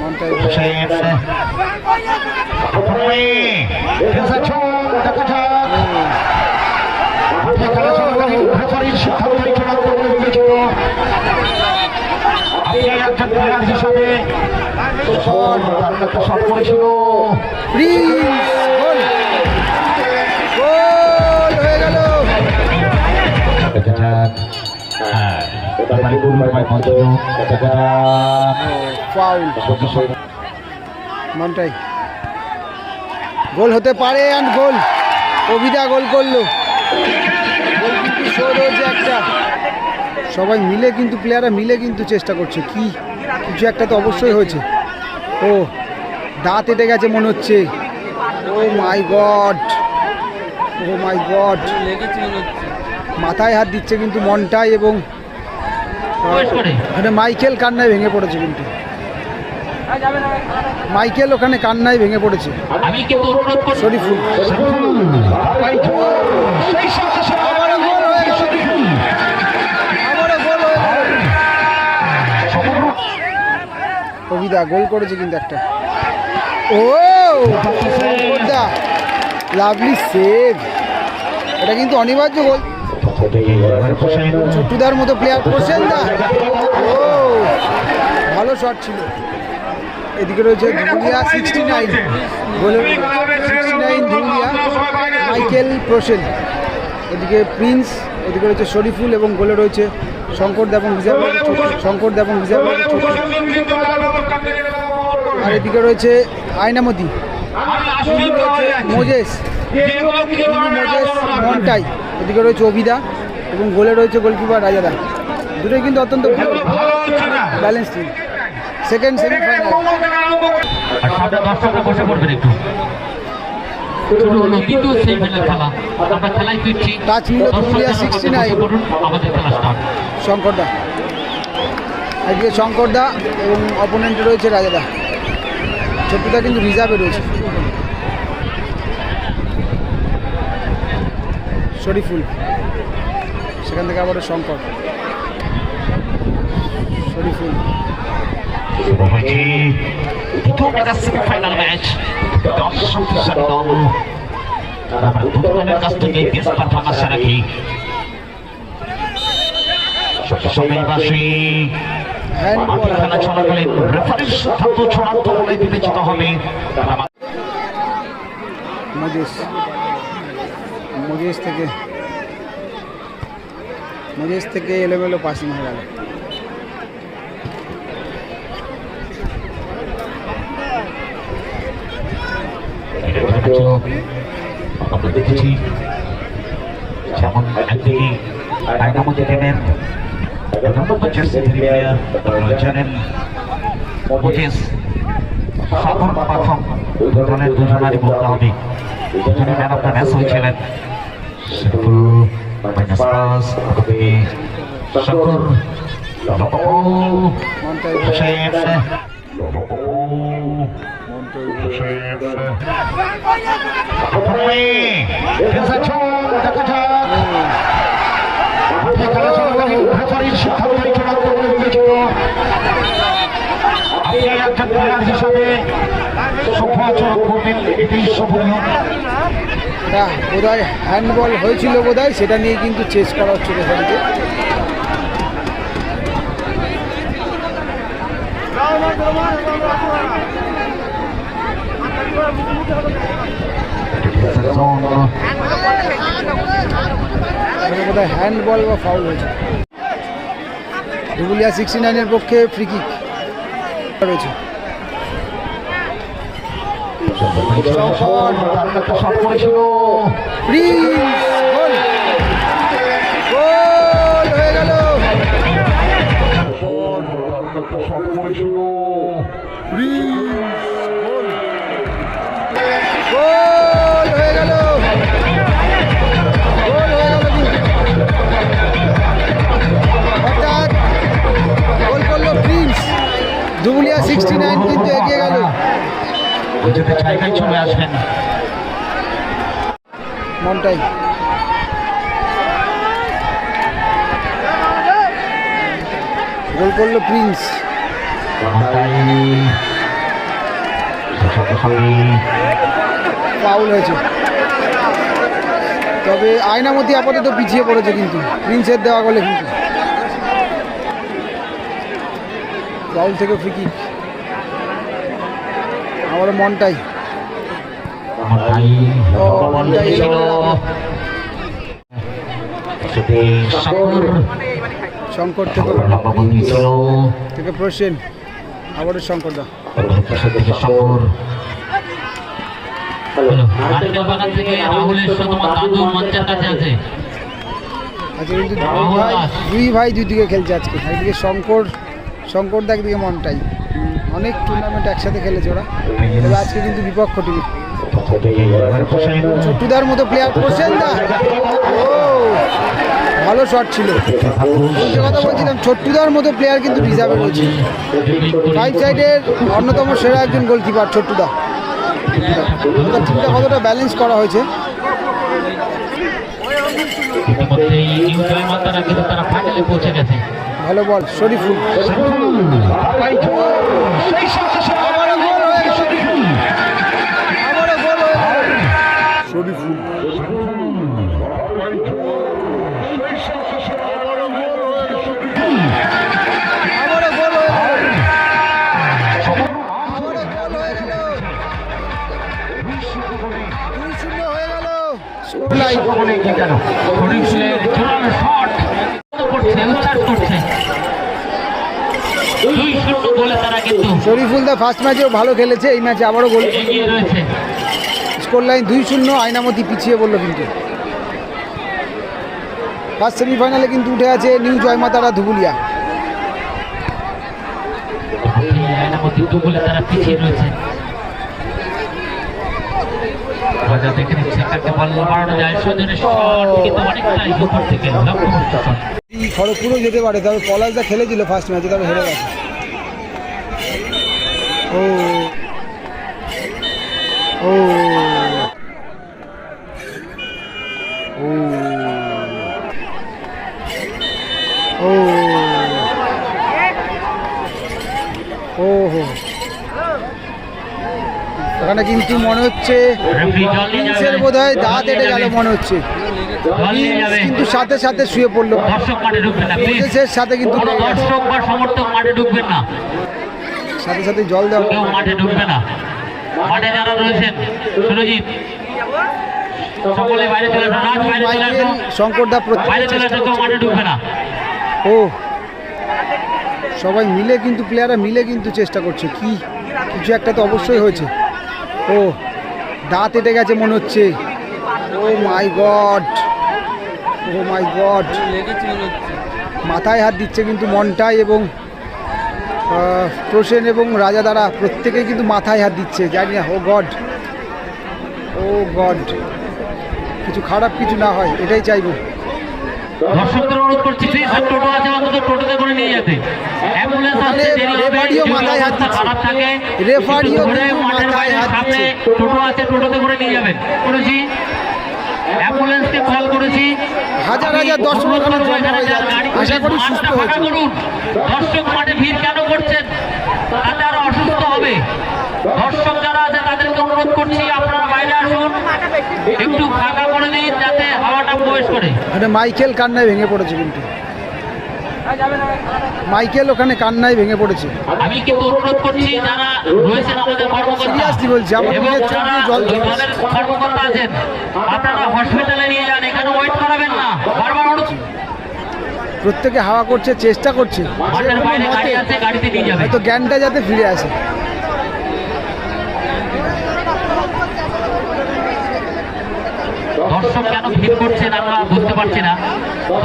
মনটাই হিসাবে শট করেছিল প্রিন্স গোল গোল হতে পারে অ্যান্ড গোল। অভিদা গোল করল। সবাই মিলে কিন্তু প্লেয়াররা মিলে কিন্তু চেষ্টা করছে। কি, কিছু একটা তো অবশ্যই হয়েছে। ও, দাঁত এটে গেছে মনে হচ্ছে। Oh my god oh my god মাথায় হাত দিচ্ছে কিন্তু মনটাই এবং মাইকেল কান্নায় ভেঙে পড়েছে কিন্তু। মাইকেল ওখানে কান্নায় ভেঙে পড়েছে। শরীফুল। কবিতা গোল করেছে কিন্তু একটা। ও! Lovely save. এটা কিন্তু অনিবার্য গোল। ছোট্টুদার মতো প্লেয়ার করছেন না। ও ভালো শট ছিল। এদিকে রয়েছে ধুলিয়া সিক্সটি নাইন গোলের sixty nine Dhulia Michael Prosen. এদিকে প্রিন্স এদিকে রয়েছে শরীফুল এবং গোলে রয়েছে শঙ্কর দেবং রিজার্ভ শঙ্কর দেবং রিজার্ভ আর এদিকে রয়েছে আয়নামতি। মোজেস। মোজেস মন্টাই। এদিকে রয়েছে অভিদা এবং গোলে রয়েছে গোলকিপার রাজাদা। দুটোই কিন্তু অত্যন্ত ভালো balance team second semifinal touch নিল পুরুলিয়া সিক্সটি নাইন শঙ্করদা একদিকে শঙ্করদা এবং অপোনেন্টে রয়েছে রাজাদা। ছোট্টদা কিন্তু রিজার্ভে রয়েছে। শরীফুল সেখান থেকে আবার শঙ্কর। শরীফুল সেমিফাইনাল ম্যাচ দর্শক হিসাবে দুজনের কাছ থেকে বেস্ট পারফরমেন্স রাখি সময়বাসী হ্যান্ড মাঠে খেলা চলাকালীন রেফারির সিদ্ধান্ত চূড়ান্ত বলে বিবেচিত হবে মজেস থেকে মজেস থেকে এলোমেলো পাসিং হয়ে গেল। আমরা দেখেছি যেমন একদিকে ডায়নামো টিমের দুজনের দুজনারই বলতে হবে। দুজনে ম্যান অফ দ্য ম্যাচ হয়েছিলেন। sebelum banyak pas kami syukur lama oh saya lama oh kami desa cung kakak বোধহয় হ্যান্ডবল হয়েছিল বোধহয়, সেটা নিয়ে কিন্তু চেস করা হচ্ছে রেফারিকে সেটা বোধহয় হ্যান্ডবল বা ফাউল হয়েছে। ধুবুলিয়া সিক্সটি নাইনের পক্ষে ফ্রি কিক রয়েছে শট সিক্সটি নাইন কিন্তু এগিয়ে গেল। জায়গায় চলে আসবেন। মনটাই। গোল করল প্রিন্স। ফাউল হয়েছে। তবে আয়নামতি আপাতত পিছিয়ে পড়েছে কিন্তু। প্রিন্সের দেওয়া গলে কিন্তু। ফাউল থেকে ফ্রি কিক আবারও মনটাই। শঙ্কর থেকে প্রসেন আবারও শঙ্কর দা আজকে কিন্তু দুই ভাই দুই দিকে খেলছে আজকে। একদিকে শঙ্কর শঙ্কর দা একদিকে মনটাই। অনেক টুর্নামেন্ট একসাথে খেলেছে ওরা। তবে আজকে কিন্তু বিপক্ষ টিম ছোট্টুদার মতো প্লেয়ার করছেন ও, ভালো শট ছিল। কথা বলছিলাম ছোট্টুদার মতো প্লেয়ার কিন্তু রিজার্ভে রয়েছে ফাইভ সাইডের অন্যতম সেরা একজন গোলকিপার ছোট্টুদা টিমটা কতটা ব্যালেন্স করা হয়েছে? তারা ভালো বল শরীফুল। শরীফুল করছে উচ্চার করছে। গোলে তারা কিন্তু শরীফুল দা ফার্স্ট ম্যাচেও ভালো খেলেছে এই ম্যাচে আবারও গোল। এগিয়ে রয়েছে। স্কোর লাইন দুই শূন্য আয়নামতি পিছিয়ে পড়ল কিন্তু। ফার্স্ট সেমিফাইনালে কিন্তু উঠে আছে নিউ জয়মাতারা ধুবুলিয়া। আয়নামতি দু তারা পিছিয়ে রয়েছে। রাজা দেখে নিচ্ছে কাকে বল বাড়ানো যায়। সজনের শট কিন্তু অনেকটাই উপর থেকে লক্ষ্যভ্রষ্ট শট খড়গপুরও যেতে পারে তবে পলাশদা খেলেছিল ফার্স্ট ম্যাচে তবে হেরে গেছে। ও ও ও ও ও হো এখানে কিন্তু মনে হচ্ছে প্রিন্সের বোধ হয় দাঁত এটে গেল মনে হচ্ছে কিন্তু সাথে সাথে শুয়ে পড়ল দর্শক সাথে কিন্তু। দর্শক বা সমর্থক মাঠে ঢুকবেন না সাথে সাথে জল দেওয়া মাঠে ঢুকবে না। মাঠে যারা রয়েছেন সুরজিৎ সকলে বাইরে চলে আসুন রাজ বাইরে চলে মাইকেল আসুন শঙ্করদা বাইরে চলে আসুন কেউ মাঠে ঢুকবে না। ও সবাই মিলে কিন্তু প্লেয়াররা মিলে কিন্তু চেষ্টা করছে। কি কিছু একটা তো অবশ্যই হয়েছে। ও দাঁত এটে গেছে মনে হচ্ছে। Oh my god oh my god. মাথায় হাত দিচ্ছে কিন্তু মনটাই এবং প্রসেন এবং রাজা দ্বারা প্রত্যেকেই কিন্তু মাথায় হাত দিচ্ছে। জানি না ও গড। ও গড। কিছু খারাপ কিছু না হয় এটাই চাইব। দর্শকদের অনুরোধ করছি প্লিজ টোটো আছে অন্তত টোটোতে করে নিয়ে যেতে। অ্যাম্বুলেন্স আসতে দেরি হবে রেফারিও মাথায় হাত দিচ্ছে। খারাপ থাকে রেফারিও মাথায় হাত দিচ্ছে। টোটো আছে টোটোতে করে নিয়ে যাবেন। অ্যাম্বুলেন্সকে কল করেছি। হাজার হাজার দর্শক আশা করি সুস্থ হয়েছে। দর্শক মাঠে ভিড় কেন করছেন? তাতে আরও অসুস্থ হবে। দর্শক যারা আছে তাদেরকে অনুরোধ করছি আপনারা বাইরে আসুন। একটু ফাঁকা করে দিন যাতে হাওয়াটা প্রবেশ করে। ওখানে মাইকেল কান্নায় ভেঙে পড়েছে কিন্তু। মাইকেল ওখানে কান্নায় ভেঙে পড়েছে। আমি কিন্তু অনুরোধ করছি যারা রয়েছেন আমাদের কর্মকর্তা বলছি, আমার এবং নিজের চোখ যারা দিয়ে জল ওই ঝরছে। দলের কর্মকর্তা আছেন আপনারা হসপিটালে নিয়ে যান এখানে ওয়েট করাবেন না। বারবার অনুরোধ। প্রত্যেকে হাওয়া করছে চেষ্টা করছে। হয়তো জ্ঞানটা যাতে ফিরে আসে। দর্শক কেন ভিড় করছেন আমরা বুঝতে পারছি না।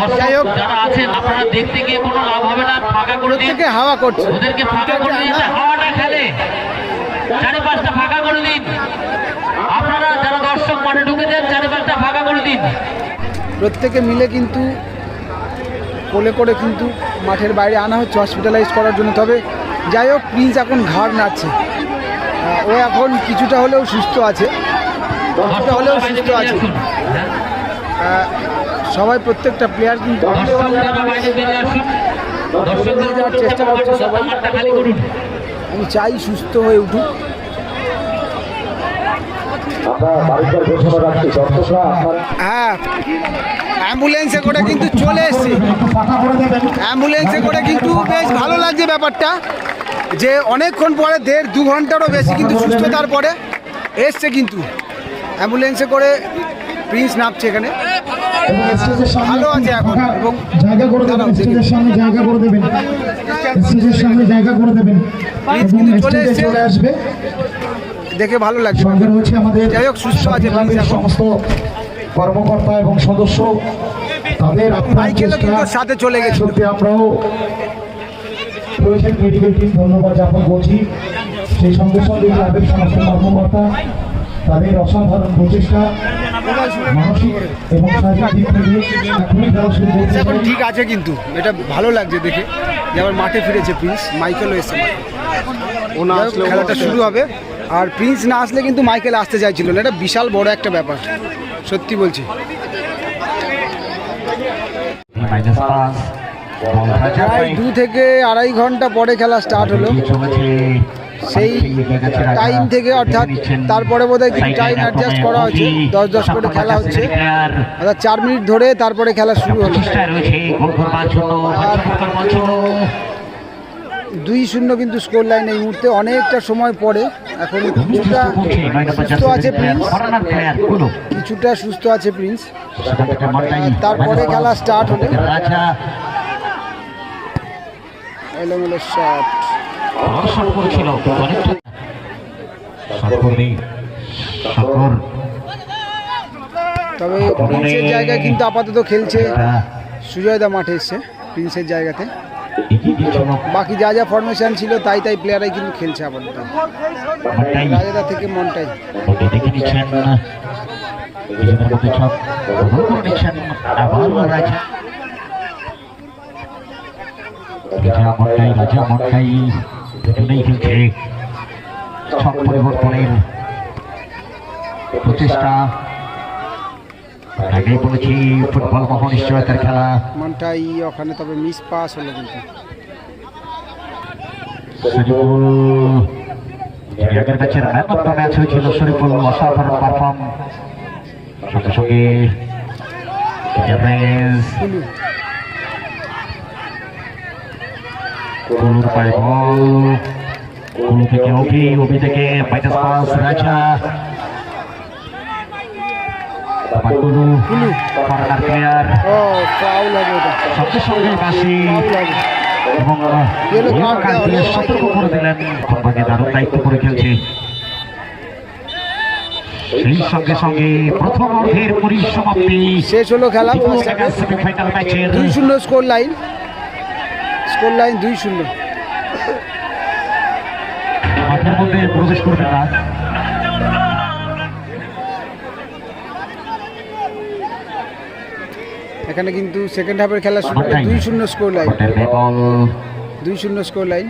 দর্শক যারা আছেন আপনারা দেখতে গিয়ে কোনো লাভ হবে না ফাঁকা করে দিন। প্রত্যেকে হাওয়া করছে। ওদেরকে ফাঁকা করে দিন হাওয়াটা খেলে। চারি পাঁচটা ফাঁকা করে দিন। আপনারা যারা দর্শক মাঠে ঢুকেছেন চারি পাঁচটা ফাঁকা করে দিন। প্রত্যেকে মিলে কিন্তু কোলে করে কিন্তু মাঠের বাইরে আনা হচ্ছে হসপিটালাইজ করার জন্য। তবে যাই হোক প্রিন্স এখন ঘাড় নাড়ছে। ও এখন কিছুটা হলেও সুস্থ আছে। কিছুটা হলেও সুস্থ আছে। সবাই প্রত্যেকটা প্লেয়ার কিন্তু যাওয়ার চেষ্টা করছে সবাই আমি চাই সুস্থ হয়ে উঠুক। হ্যাঁ অ্যাম্বুলেন্সে করে কিন্তু চলে অ্যাম্বুলেন্সে করে কিন্তু বেশ ভালো লাগছে ব্যাপারটা, যে অনেকক্ষণ পরে দেড় দু ঘন্টারও বেশি কিন্তু সুস্থতার পরে এসছে কিন্তু। অ্যাম্বুলেন্সে করে প্রিন্স নামছে এখানে। ভালো আছে এখন ফাঁকা এবং জায়গা করে দেবেন স্টেজের সামনে জায়গা করে দেবেন। স্টেজের সামনে জায়গা করে দেবেন। চলে আসবে। দেখে ভালো লাগছে। সঙ্গে রয়েছে আমাদের যাই হোক, সুস্থ আছে। সমস্ত কর্মকর্তা এবং সদস্য। তাদের সাথে চলে গেছে আমরাও মেডিকেল টিম ধন্যবাদ জ্ঞাপন করছি। সেই সঙ্গে সঙ্গে ক্লাবের সমস্ত কর্মকর্তা। তাদের অসাধারণ প্রচেষ্টা মানসিক এবং শারীরিক করতে এখন ঠিক আছে কিন্তু। এটা ভালো লাগছে দেখে। যে আবার মাঠে ফিরেছে প্রিন্স মাইকেলও এসছে মাঠে। ও না আসলে খেলাটা শুরু হবে। আর প্রিন্স না আসলে কিন্তু মাইকেল আসতে চাইছিল না। এটা বিশাল বড় একটা ব্যাপার। সত্যি বলছি। প্রায় দু থেকে আড়াই ঘণ্টা পরে খেলা স্টার্ট হলো। সেই টাইম থেকে অর্থাৎ তারপরে বোধহয় কিছু টাইম অ্যাডজাস্ট করা হচ্ছে দশ দশ করে খেলা হচ্ছে। অর্থাৎ চার মিনিট ধরে তারপরে খেলা শুরু হলো। দুই শূন্য কিন্তু স্কোর লাইন এই মুহূর্তে অনেকটা সময় পরে। এখন কিছুটা সুস্থ আছে প্রিন্স কিছুটা সুস্থ আছে প্রিন্স তারপরে খেলা স্টার্ট হলো। এলোমেলো শট দর্শন করেছিল অনেকটা সকর্মী তবে প্রিন্সের জায়গায় কিন্তু আপাতত খেলছে। সুজয়দা মাঠে এসছে প্রিন্সের জায়গাতে। বাকি যা যা ফরমেশন ছিল তাই তাই প্লেয়ারাই কিন্তু খেলছে আপাতত। রাজাদা থেকে মনটাই। রাজা। মন্ডাই দুজনেই খেলছে ছক পরিবর্তনের প্রচেষ্টা। আগেই বলেছি ফুটবল মহা নিশ্চয়তার খেলা। মনটাই ওখানে তবে মিস পাস হলো কিন্তু। আগের ম্যাচের ম্যান অফ দ্য ম্যাচ হয়েছিল শরীফুল অসাধারণ পারফর্ম সঙ্গে সঙ্গে কুলুর পায়ে বল কুলু থেকে অভি অভি থেকে মাইনাস পাস রাজা। হবে সঙ্গে সঙ্গে বাসি এবং দিয়ে। সতর্ক করে দিলেন সম্ভাগে দারুণ দায়িত্ব করে খেলছে। সেই সঙ্গে সঙ্গে প্রথম অর্ধের পরিসমাপ্তি। শেষ হলো খেলা। সেমিফাইনাল ম্যাচের দুই শূন্য স্কোর লাইন লাইন দুই শূন্য। প্রবেশ করবে না। এখানে কিন্তু সেকেন্ড হাফের খেলা শুরু দুই শূন্য স্কোর লাইন দুই শূন্য স্কোর লাইন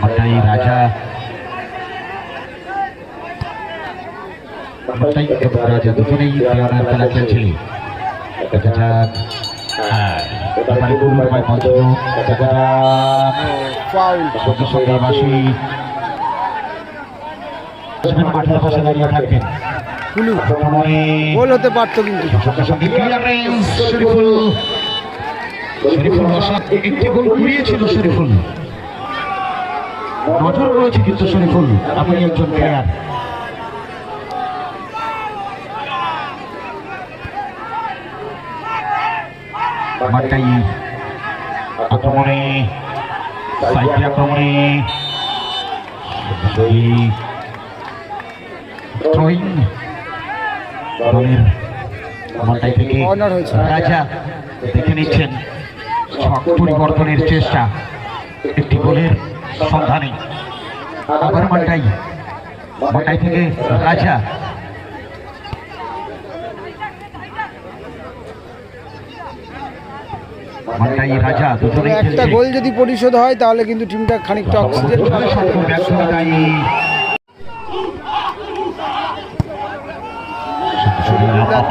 মাঠটাই রাজা মাঠটাই এবং রাজা দুজনেই হ্যাঁ, থাকবেন গোল হতে পারতো কিন্তু সঙ্গে সঙ্গে শরীফুল নজর রয়েছে কিন্তু শরীফুল আপনি একজন প্লেয়ার মাঠটাই আক্রমণে সাইকেল আক্রমণে দলের থেকে রাজা দেখে নিচ্ছেন। ছক পরিবর্তনের চেষ্টা একটি গোলের সন্ধানে। আবার মালটাই থেকে রাজা মালটাই রাজা দুজনেই একটা গোল যদি পরিশোধ হয় তাহলে কিন্তু টিমটা খানিকটা অক্সিজেন পাবে।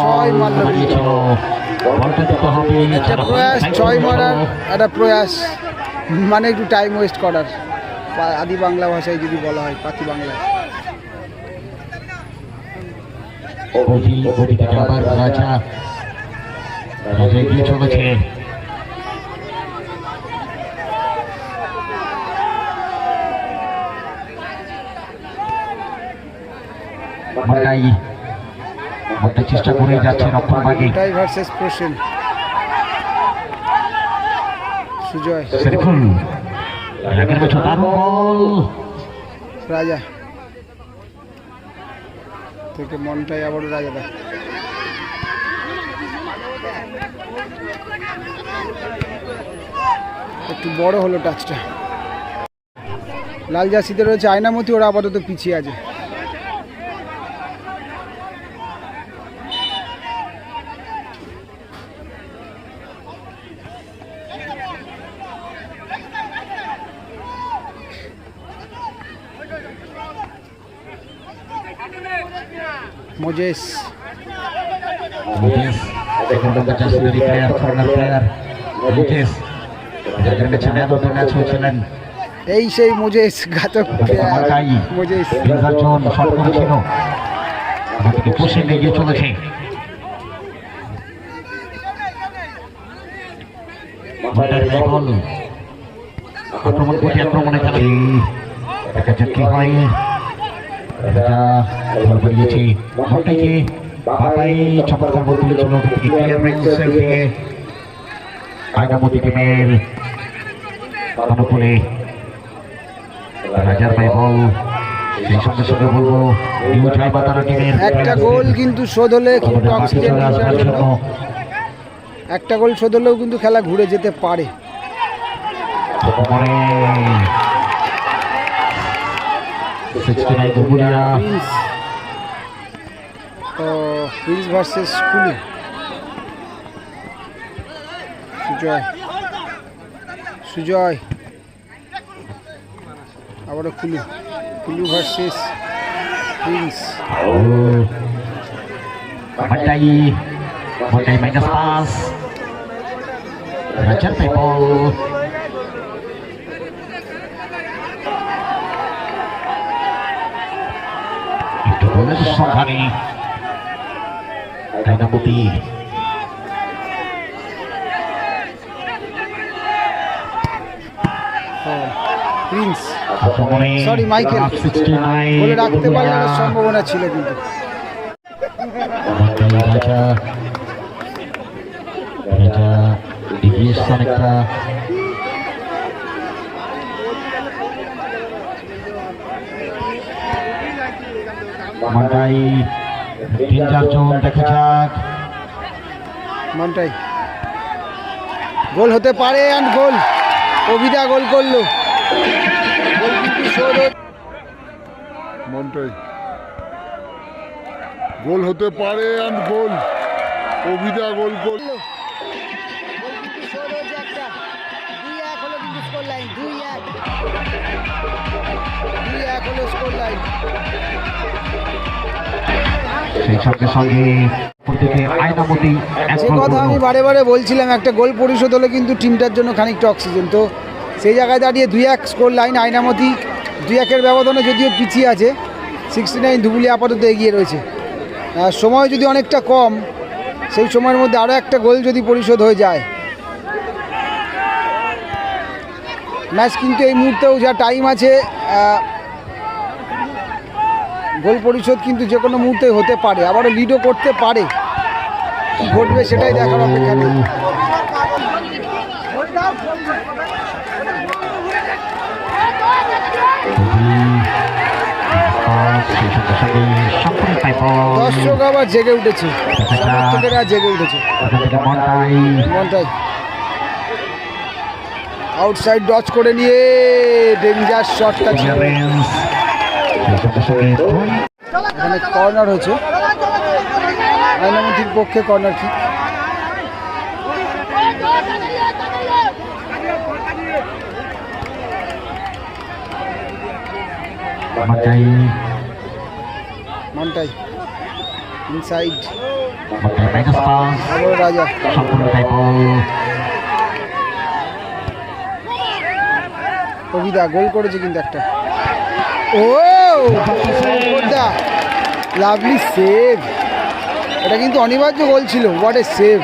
ছয় একটা প্রয়াস ছয় মারার একটা প্রয়াস। মানে একটু টাইম ওয়েস্ট করার। আদি বাংলা ভাষায় যদি বলা হয় পাতি বাংলায় রাজা। রাজা এগিয়ে চলেছে। মারতে চেষ্টা করে সুজয় বছর দারুণ বল রাজা। থেকে মনটাই একটু বড় হলো টাচটা লাল জার্সিতে রয়েছে আয়নামতি ওরা আপাতত পিছিয়ে আছে। Moses Mutis, second number just very player, corner player. Mutis, রাজাকের কাছে নেন তো ম্যাচ হয়েছিলেন এই সেই মোজেস ঘাতক মোজেস নির্বাচন শট করেছিল আমাদেরকে পোষে এগিয়ে চলেছে আক্রমণ করতে আক্রমণে খেলে দেখা যাক কি হয় রাজা বল বেরিয়েছে মাকাইকে চমৎকার বল তুলেছিল ক্লিয়ারেন্স দিয়ে আগামতি টিমের অনুকূলে রাজার ভাই বল। সেই সঙ্গে সঙ্গে বলব নিউ জয় টিমের একটা গোল কিন্তু শোধ হলে কিন্তু অক্সিজেন চলে আসবার মিটারের জন্য জন্য একটা গোল শোধ হলেও কিন্তু খেলা ঘুরে যেতে পারে। সিক্সটি নাইন ও প্রিন্স ভার্সেস কুলু। সুজয়। সুজয়। আবারও Kulu. Kulu versus Prince Mandai Mandai minus pass. রাজার ভাই বল একটু বলের সংখ্যানে ডাইনামতি প্রিন্স Sorry, Michael. বলে রাখতে পারলে সম্ভাবনা ছিল কিন্তু। মান্ডাই তিন চারজন দেখা যাক। মনটাই। গোল হতে পারে অ্যান্ড গোল। অভিদা গোল করল। মনটাই। গোল হতে পারে অ্যান্ড গোল। অভিদা গোল গোল সেই সঙ্গে সঙ্গে যে কথা আমি বারে বারে বলছিলাম একটা গোল পরিশোধ হলে কিন্তু টিমটার জন্য খানিকটা অক্সিজেন। তো সেই জায়গায় দাঁড়িয়ে দুই এক স্কোর লাইন আয়নামতি দুই একের ব্যবধানে যদিও পিছিয়ে আছে সিক্সটি নাইন ধুবুলি আপাতত এগিয়ে রয়েছে। সময় যদি অনেকটা কম সেই সময়ের মধ্যে আরও একটা গোল যদি পরিশোধ হয়ে যায়। ম্যাচ কিন্তু এই মুহূর্তেও যা টাইম আছে গোল পরিশোধ কিন্তু যে কোনো মুহূর্তে হতে পারে, আবারও লিডও করতে পারে। কি ঘটবে সেটাই দেখার অপেক্ষা নেই। দর্শক আবার জেগে উঠেছে। সমর্থকেরা জেগে উঠেছে। আউটসাইড ডচ করে নিয়ে ডেঞ্জার শটটা ছিল। এখানে কর্নার হয়েছে। আইনামতির পক্ষে কর্নার কি মন্ডাই মনটাই। ইনসাইড রাজা। কবিতা গোল করেছে কিন্তু একটা। ও! লাভলি সেভ এটা কিন্তু অনিবার্য গোল ছিল। What a save